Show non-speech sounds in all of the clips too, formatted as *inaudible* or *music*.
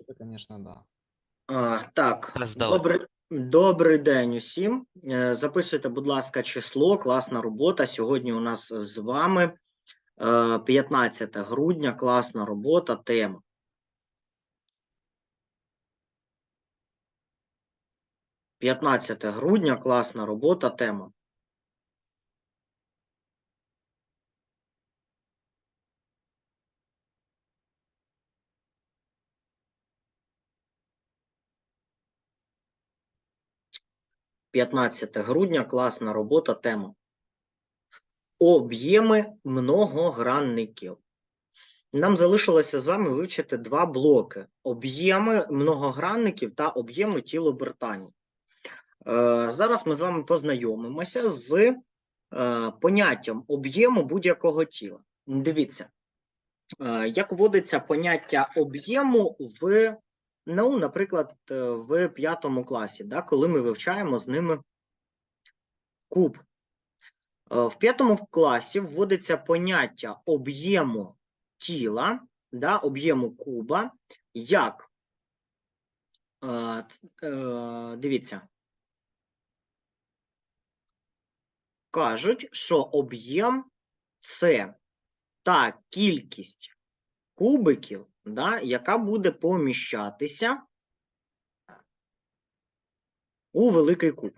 Это, конечно, да. А, так, Зараз добрий, добрий день усім. Е, Записуйте, будь ласка, число, класна робота. Сьогодні у нас з вами е, 15 грудня, класна робота, тема. П'ятнадцяте грудня, класна робота, тема. П'ятнадцяте грудня, класна робота, тема. Об'єми многогранників. Нам залишилося з вами вивчити два блоки: об'єми многогранників та об'єми тілобертанів. Е, зараз ми з вами познайомимося з е, поняттям об'єму будь-якого тіла. Дивіться, е, як вводиться поняття об'єму в, ну, наприклад, е, в п'ятому класі, да, коли ми вивчаємо з ними куб. Е, В п'ятому класі вводиться поняття об'єму тіла, да, об'єму куба, як е, дивіться. Кажуть, що об'єм це та кількість кубиків, да, яка буде поміщатися у великий куб.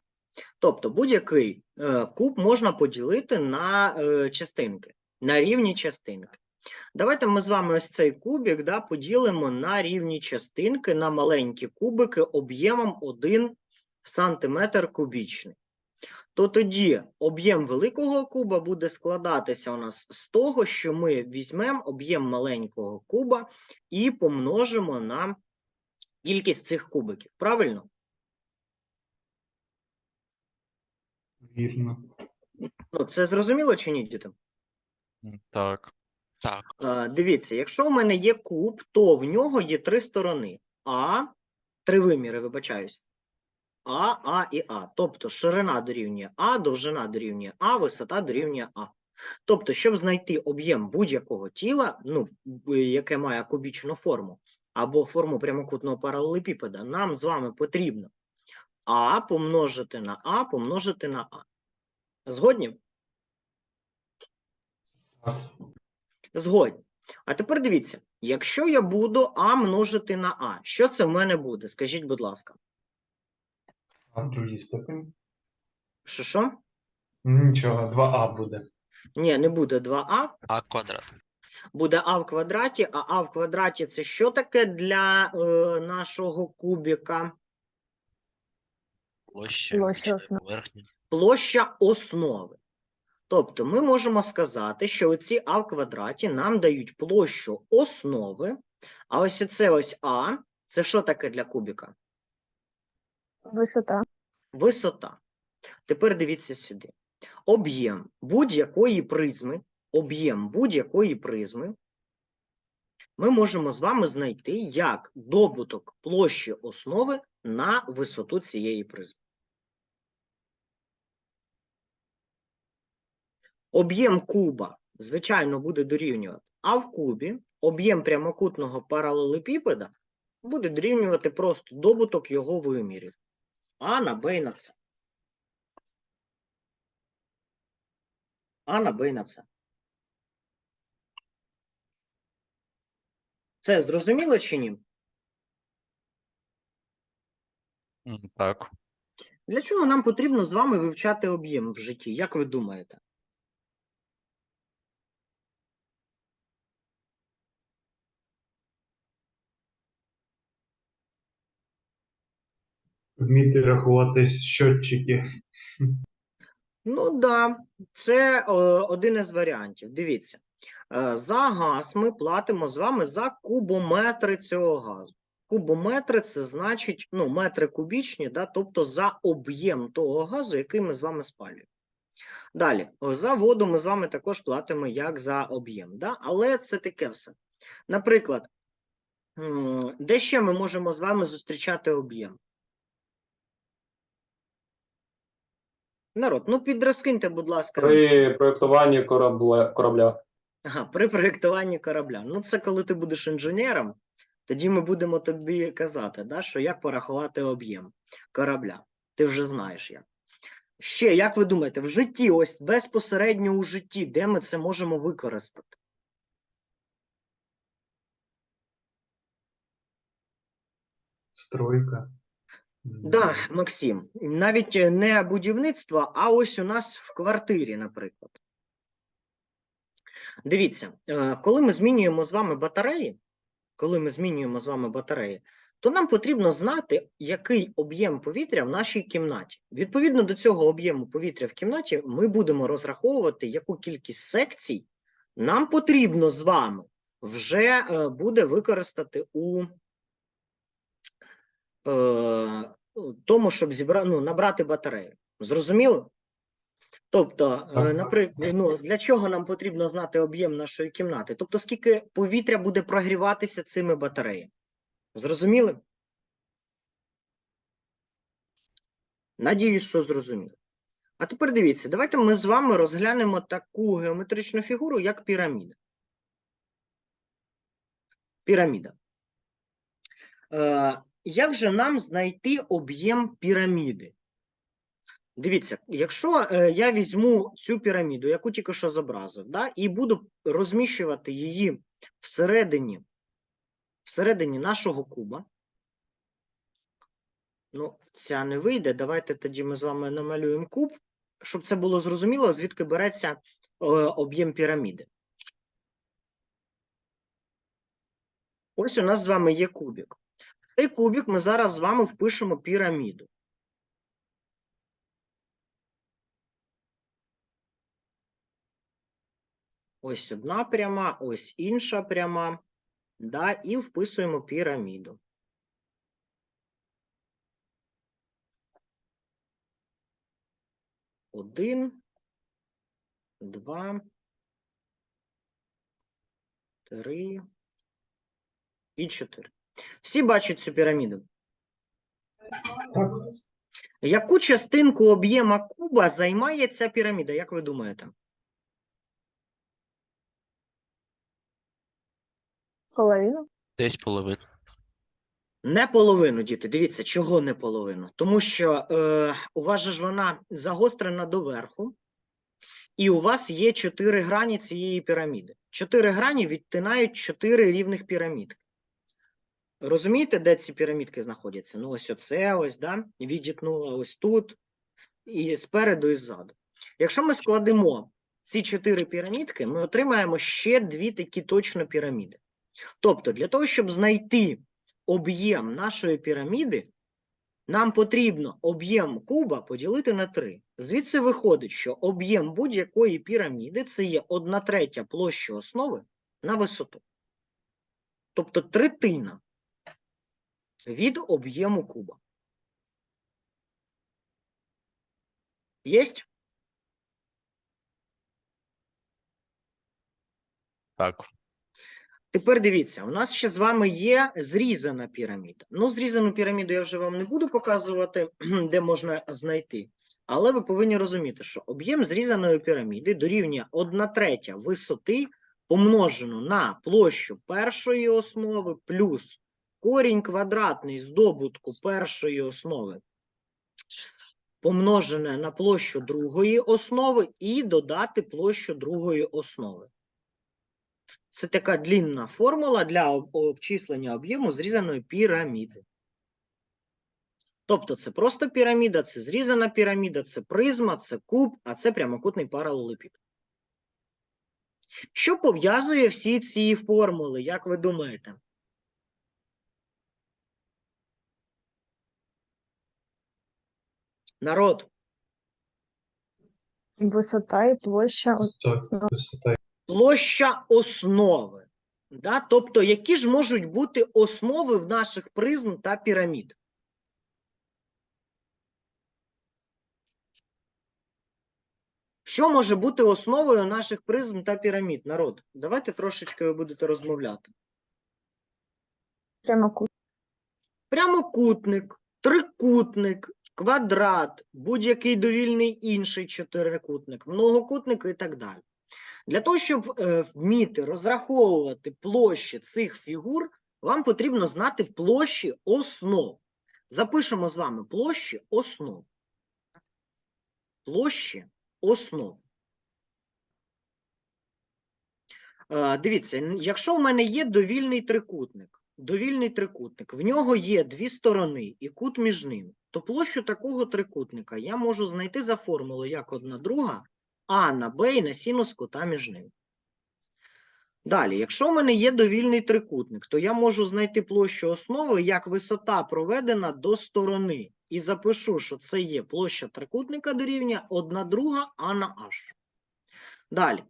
Тобто будь-який е, куб можна поділити на е, частинки, на рівні частинки. Давайте ми з вами ось цей кубик да, поділимо на рівні частинки, на маленькі кубики об'ємом 1 сантиметр кубічний. То тоді об'єм великого куба буде складатися у нас з того, що ми візьмемо об'єм маленького куба і помножимо на кількість цих кубиків. Правильно? Вірно. Ну, це зрозуміло чи ні, діти? Так. Так. Е, Дивіться, якщо у мене є куб, то в нього є три сторони: А, три виміри, вибачаюсь. А, А і А. Тобто ширина дорівнює А, довжина дорівнює А, висота дорівнює А. Тобто, щоб знайти об'єм будь-якого тіла, ну, яке має кубічну форму, або форму прямокутного паралелепіпеда, нам з вами потрібно А помножити на А помножити на А. Згодні? Згодні. А тепер дивіться, якщо я буду А множити на А, що це в мене буде? Скажіть, будь ласка. А в другій степені? Що що? Нічого, 2А буде. Ні, не буде 2А, А квадрат. буде А в квадраті, а А в квадраті це що таке для е, нашого кубіка? Площа. Площа основ- Поверхня. Площа основи. Тобто ми можемо сказати, що оці А в квадраті нам дають площу основи, а ось це ось А, це що таке для кубіка? Висота. Висота. Тепер дивіться сюди. Об'єм будь-якої призми, об'єм будь-якої призми ми можемо з вами знайти як добуток площі основи на висоту цієї призми. Об'єм куба, звичайно, буде дорівнювати А в кубі, об'єм прямокутного паралелепіпеда буде дорівнювати просто добуток його вимірів. А на Б і на С. А на Б і на С. Це зрозуміло чи ні? Так. Для чого нам потрібно з вами вивчати об'єм в житті? Як ви думаєте? Вміти рахувати щотчики. Ну да, це е, один із варіантів. Дивіться, е, за газ ми платимо з вами за кубометри цього газу. Кубометри це значить ну, метри кубічні, да, тобто за об'єм того газу, який ми з вами спалюємо. Далі, за воду ми з вами також платимо як за об'єм, да? але це таке все. Наприклад, де ще ми можемо з вами зустрічати об'єм? Народ, ну підрозкиньте, будь ласка. При проєктуванні корабля, корабля. Ага, при проєктуванні корабля. Ну, це коли ти будеш інженером, Тоді ми будемо тобі казати, да, що як порахувати об'єм корабля. Ти вже знаєш як. Ще, як ви думаєте, в житті, ось безпосередньо у житті, де ми це можемо використати? Стройка. Да, Максим, навіть е, не будівництво, а ось у нас в квартирі, наприклад. Дивіться, е, коли ми змінюємо з вами батареї, коли ми змінюємо з вами батареї, то нам потрібно знати, який об'єм повітря в нашій кімнаті. Відповідно до цього об'єму повітря в кімнаті, ми будемо розраховувати, яку кількість секцій нам потрібно з вами вже е, буде використати у тому, щоб зібра... ну, набрати батарею. Зрозуміло? Тобто, е, наприклад, ну, для чого нам потрібно знати об'єм нашої кімнати? Тобто, скільки повітря буде прогріватися цими батареями. Зрозуміли? Надіюсь, що зрозуміли. А тепер дивіться, давайте ми з вами розглянемо таку геометричну фігуру, як піраміда. Піраміда. Е, як же нам знайти об'єм піраміди? Дивіться, якщо е, я візьму цю піраміду, яку тільки що зобразив, да, і буду розміщувати її всередині, всередині нашого куба. Ну, ця не вийде. Давайте тоді ми з вами намалюємо куб, щоб це було зрозуміло, звідки береться е, об'єм піраміди. Ось у нас з вами є кубик. Цей кубик ми зараз з вами впишемо піраміду. Ось одна пряма, ось інша пряма. Да, і вписуємо піраміду. Один, два, три і чотири. Всі бачать цю піраміду. Яку частинку об'єма куба займає ця піраміда, як ви думаєте? Половину? Десь половину. Не половину, діти. Дивіться, чого не половину? Тому що е, у вас же ж вона загострена доверху, і у вас є чотири грані цієї піраміди. Чотири грані відтинають чотири рівних пірамідки. Розумієте, де ці пірамідки знаходяться? Ну, ось оце, ось, да? відітнула ось тут, і спереду, і ззаду. Якщо ми складемо ці чотири пірамідки, ми отримаємо ще дві такі точно піраміди. Тобто, для того, щоб знайти об'єм нашої піраміди, нам потрібно об'єм куба поділити на 3. Звідси виходить, що об'єм будь-якої піраміди це є 1 третя площі основи на висоту. Тобто третина від об'єму куба. Єсть? Так. Тепер дивіться, у нас ще з вами є зрізана піраміда. Ну, зрізану піраміду я вже вам не буду показувати, *clears throat* де можна знайти. Але ви повинні розуміти, що об'єм зрізаної піраміди дорівнює 1 третя висоти помножено на площу першої основи плюс корінь квадратний з добутку першої основи помножене на площу другої основи і додати площу другої основи. Це така длінна формула для обчислення об'єму зрізаної піраміди. Тобто це просто піраміда, це зрізана піраміда, це призма, це куб, а це прямокутний паралелепіпед. Що пов'язує всі ці формули, як ви думаєте? Народ, Висота і площа. Висота. площа основи. Да? Тобто, які ж можуть бути основи в наших призм та пірамід? Що може бути основою наших призм та пірамід? Народ, давайте трошечки ви будете розмовляти. Прямокут. Прямокутник, трикутник, квадрат, будь-який довільний інший чотирикутник, многокутник і так далі. Для того, щоб е, вміти розраховувати площі цих фігур, вам потрібно знати площі основ. Запишемо з вами площі основ. Площі основ. Е, Дивіться, якщо в мене є довільний трикутник, довільний трикутник, в нього є дві сторони і кут між ними, то площу такого трикутника я можу знайти за формулою як одна друга а на Б і на синус кута між ними. Далі, якщо в мене є довільний трикутник, то я можу знайти площу основи як висота проведена до сторони. І запишу, що це є площа трикутника дорівнює 1 друга а на h. Далі,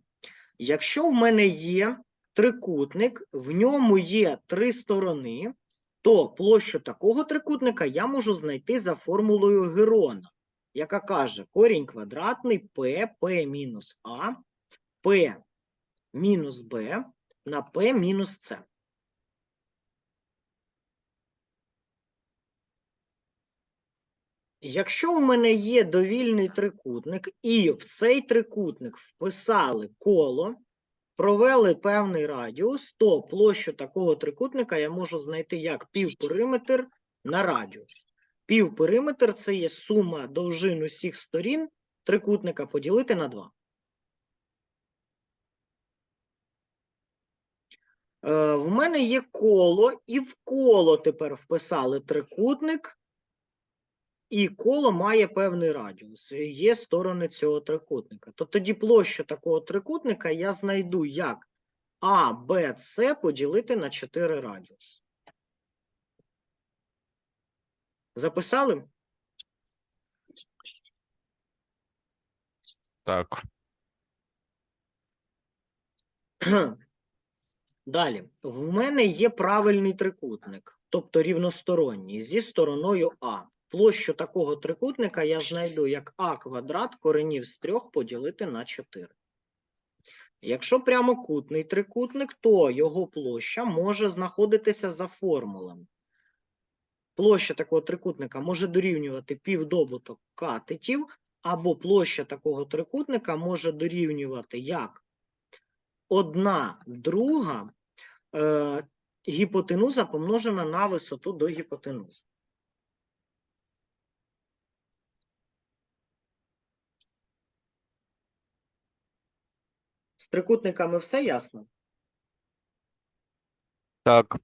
якщо в мене є трикутник, в ньому є три сторони, то площу такого трикутника я можу знайти за формулою Герона, яка каже корінь квадратний p, p мінус a, p мінус b на p мінус c. Якщо в мене є довільний трикутник, і в цей трикутник вписали коло, провели певний радіус, то площу такого трикутника я можу знайти як півпериметр на радіус. Півпериметр це є сума довжин усіх сторін трикутника поділити на 2. Е, в мене є коло, і в коло тепер вписали трикутник, і коло має певний радіус. Є сторони цього трикутника. То тоді площу такого трикутника я знайду як А, Б, С поділити на 4 радіус. Записали? Так. *clears throat* Далі, в мене є правильний трикутник, тобто рівносторонній, зі стороною А. Площу такого трикутника я знайду як А квадрат коренів з 3 поділити на 4. Якщо прямокутний трикутник, то його площа може знаходитися за формулами. Площа такого трикутника може дорівнювати півдобуток катетів, або площа такого трикутника може дорівнювати як одна друга е, гіпотенуза помножена на висоту до гіпотенузи. З трикутниками все ясно? Так.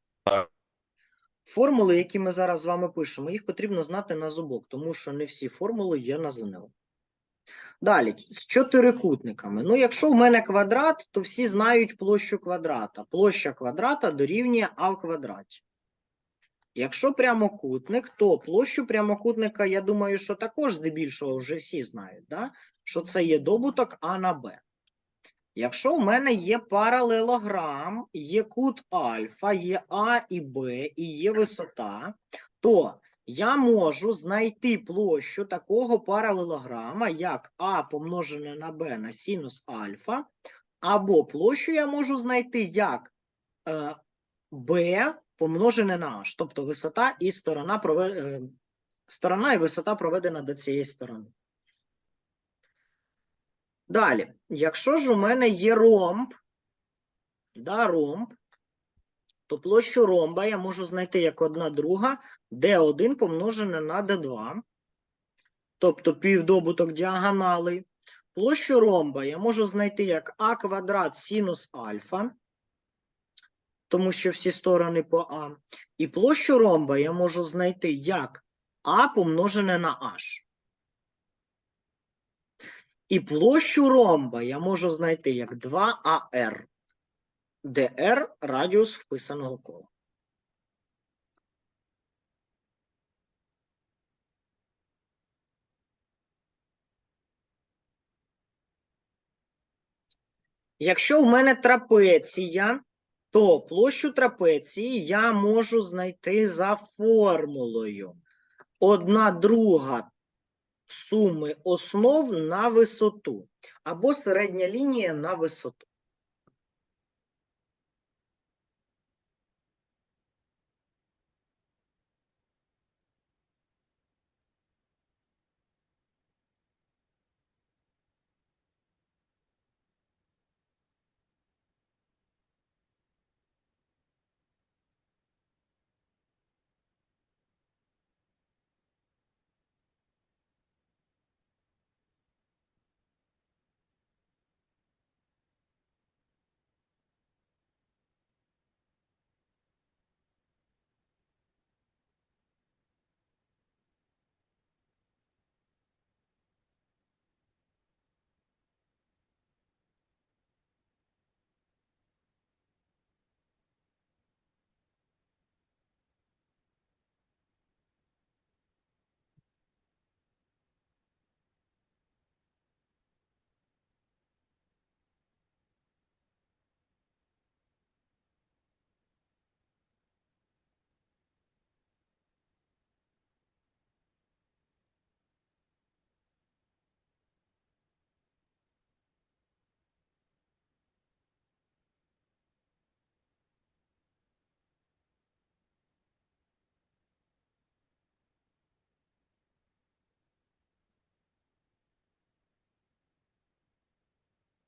Формули, які ми зараз з вами пишемо, їх потрібно знати на зубок, тому що не всі формули є на ЗНО. Далі, з чотирикутниками. Ну, якщо в мене квадрат, то всі знають площу квадрата. Площа квадрата дорівнює а в квадраті. Якщо прямокутник, то площу прямокутника, я думаю, що також здебільшого вже всі знають, да? що це є добуток А на Б. Якщо в мене є паралелограм, є кут альфа, є А і Б, і є висота, то я можу знайти площу такого паралелограма, як А помножене на Б на синус альфа, або площу я можу знайти як е, Б помножене на H, тобто висота і сторона, е, сторона і висота проведена до цієї сторони. Далі, якщо ж у мене є ромб, да, ромб, то площу ромба я можу знайти як одна друга d1 помножене на d2, тобто півдобуток діагоналей. Площу ромба я можу знайти як а квадрат синус альфа, тому що всі сторони по а. І площу ромба я можу знайти як а помножене на h. І площу ромба я можу знайти як 2AR, де R – радіус вписаного кола. Якщо в мене трапеція, то площу трапеції я можу знайти за формулою. Одна друга суми основ на висоту або середня лінія на висоту.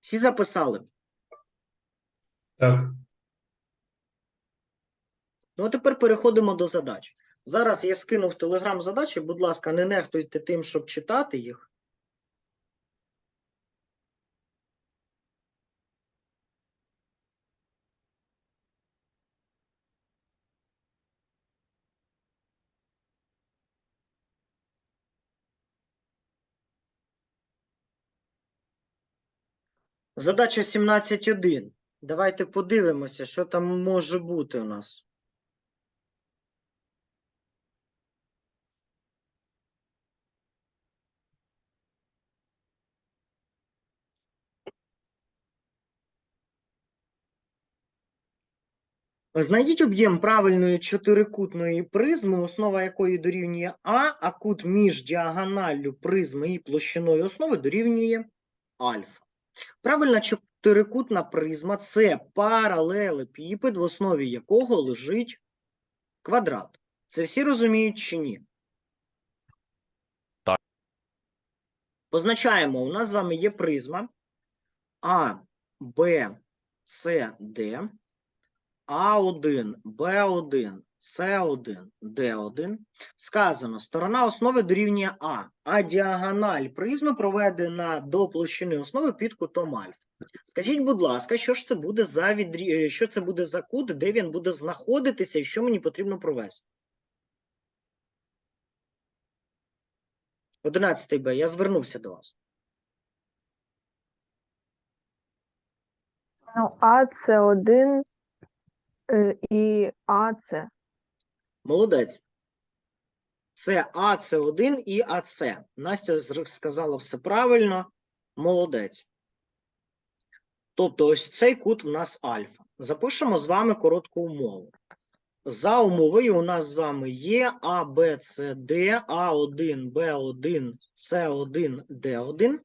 Всі записали. Так. Ну, а тепер переходимо до задач. Зараз я скинув в Телеграм задачі, будь ласка, не нехтуйте тим, щоб читати їх. Задача 17.1. Давайте подивимося, що там може бути у нас. Знайдіть об'єм правильної чотирикутної призми, основа якої дорівнює А, а кут між діагоналлю призми і площиною основи дорівнює альфа. Правильна чотирикутна призма це паралелепіпед, в основі якого лежить квадрат. Це всі розуміють чи ні? Так. Позначаємо, у нас з вами є призма А, Б, С, Д. А1, Б1, С1, Д1. Сказано, сторона основи дорівнює А, а діагональ призми проведена до площини основи під кутом альфа. Скажіть, будь ласка, що ж це буде за відрі... е, що це буде за кут, де він буде знаходитися і що мені потрібно провести? 11 Б, я звернувся до вас. Ну, А це один е, і А це. Молодець. Це АЦ1 і АЦ. Настя сказала все правильно. Молодець. Тобто, ось цей кут в нас альфа. Запишемо з вами коротку умову. За умовою у нас з вами є А, Б, С, Д, А1, Б1, С1, Д1.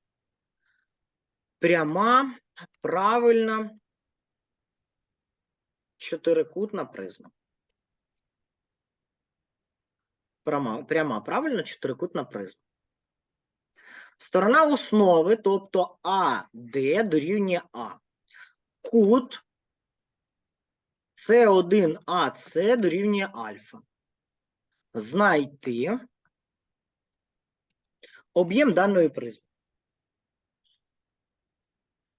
Пряма, правильна, чотирикутна призма. Пряма, пряма правильно, чотирикутна призма. Сторона основи, тобто АД дорівнює А. Кут С1АС дорівнює альфа. Знайти об'єм даної призми.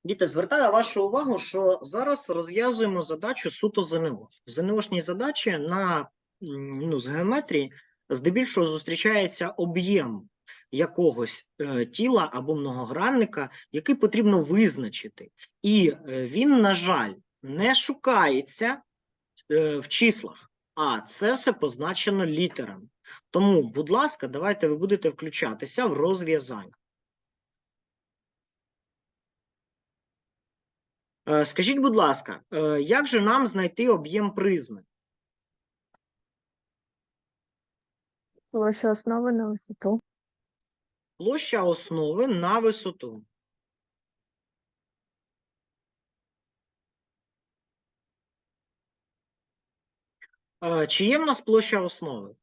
Діти, звертаю вашу увагу, що зараз розв'язуємо задачу суто ЗНО. В ЗНОшній задачі на ну, з геометрії здебільшого зустрічається об'єм якогось е, тіла або многогранника, який потрібно визначити. І е, він, на жаль, не шукається е, в числах, а це все позначено літерами. Тому, будь ласка, давайте ви будете включатися в розв'язання. Е, Скажіть, будь ласка, е, як же нам знайти об'єм призми? Площа основи на висоту. Площа основи на висоту. Е, Чи є в нас площа основи?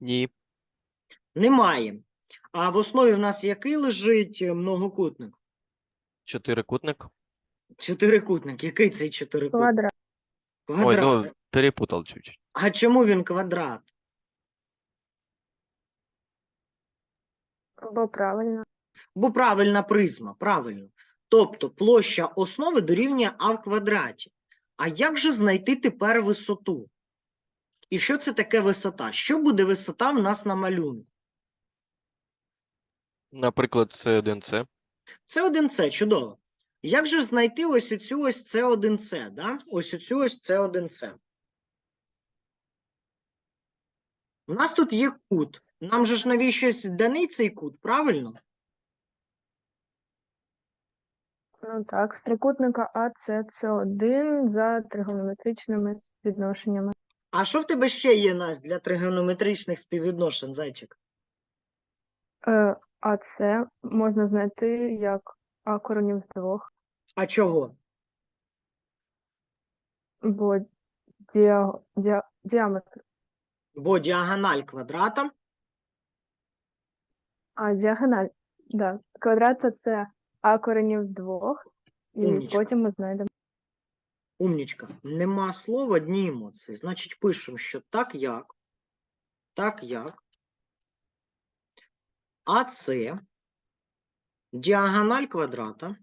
Ні. Немає. А в основі в нас який лежить е, многокутник? Чотирикутник. Чотирикутник. Який цей чотирикутник? Квадрат. Ой, Квадрат. ну перепутал чуть-чуть. А чому він квадрат? Бо правильно. Бо правильна призма, правильно. Тобто площа основи дорівнює А в квадраті. А як же знайти тепер висоту? І що це таке висота? Що буде висота в нас на малюнку? Наприклад, це 1 c Це 1С, чудово. Як же знайти ось оцю ось С1С? Да? Ось оцю ось С1С. У нас тут є кут. Нам же ж навіщось даний цей кут, правильно? Ну так, з трикутника АЦ це один за тригонометричними співвідношеннями. А що в тебе ще є, Настя, для тригонометричних співвідношень, зайчик? Е, АЦ можна знайти як А коронів з двох, А чого? бо діа... діа... діаметр, Бо діагональ квадрата а діагональ Да. Квадрат це а коренів двох, і Умнічка. потім ми знайдемо. Умнічка. Нема слова, дні емоції. Значить, пишемо, що так як, так як АС діагональ квадрата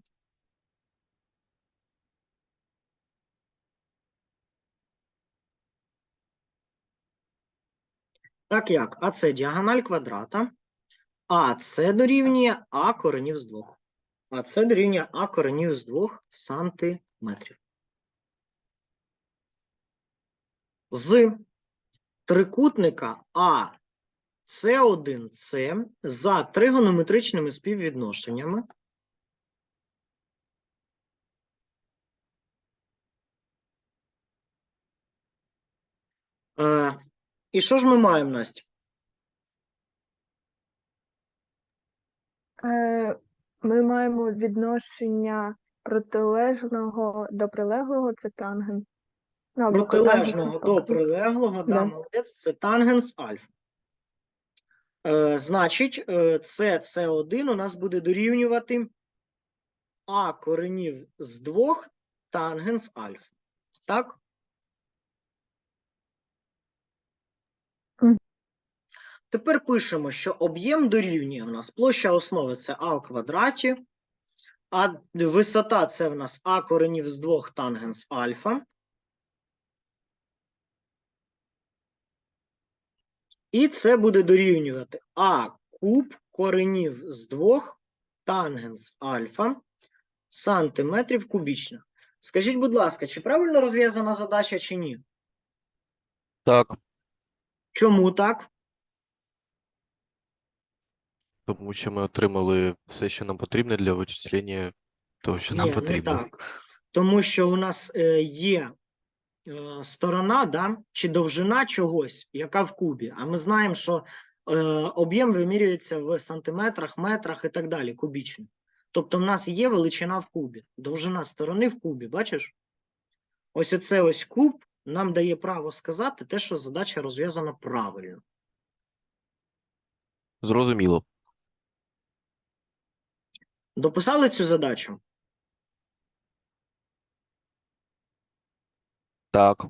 Так як АС діагональ квадрата, АС дорівнює А коренів з двох. АС дорівнює А коренів з двох сантиметрів. З трикутника А С1С за тригонометричними співвідношеннями і що ж ми маємо, Настя? Е, ми маємо відношення протилежного до прилеглого, це тангенс. Ну, або Протилежного до тобто. прилеглого, да, Да. молодець, це тангенс альфа. Е, значить, е, це С1 у нас буде дорівнювати А коренів з двох тангенс альфа. Так? Тепер пишемо, що об'єм дорівнює у нас площа основи це А в квадраті, а висота це в нас А коренів з двох тангенс альфа. І це буде дорівнювати А куб коренів з двох тангенс альфа сантиметрів кубічних. Скажіть, будь ласка, чи правильно розв'язана задача, чи ні? Так, Чому так? Тому що ми отримали все, що нам потрібно для вичислення того, що нам Ні, не потрібно. так. Тому що у нас е, є е, сторона, да, чи довжина чогось, яка в кубі. А ми знаємо, що е, об'єм вимірюється в сантиметрах, метрах і так далі, кубічно. Тобто, в нас є величина в кубі, довжина сторони в кубі, бачиш? Ось оце ось куб нам дає право сказати те, що задача розв'язана правильно. Зрозуміло. Дописали цю задачу? Так,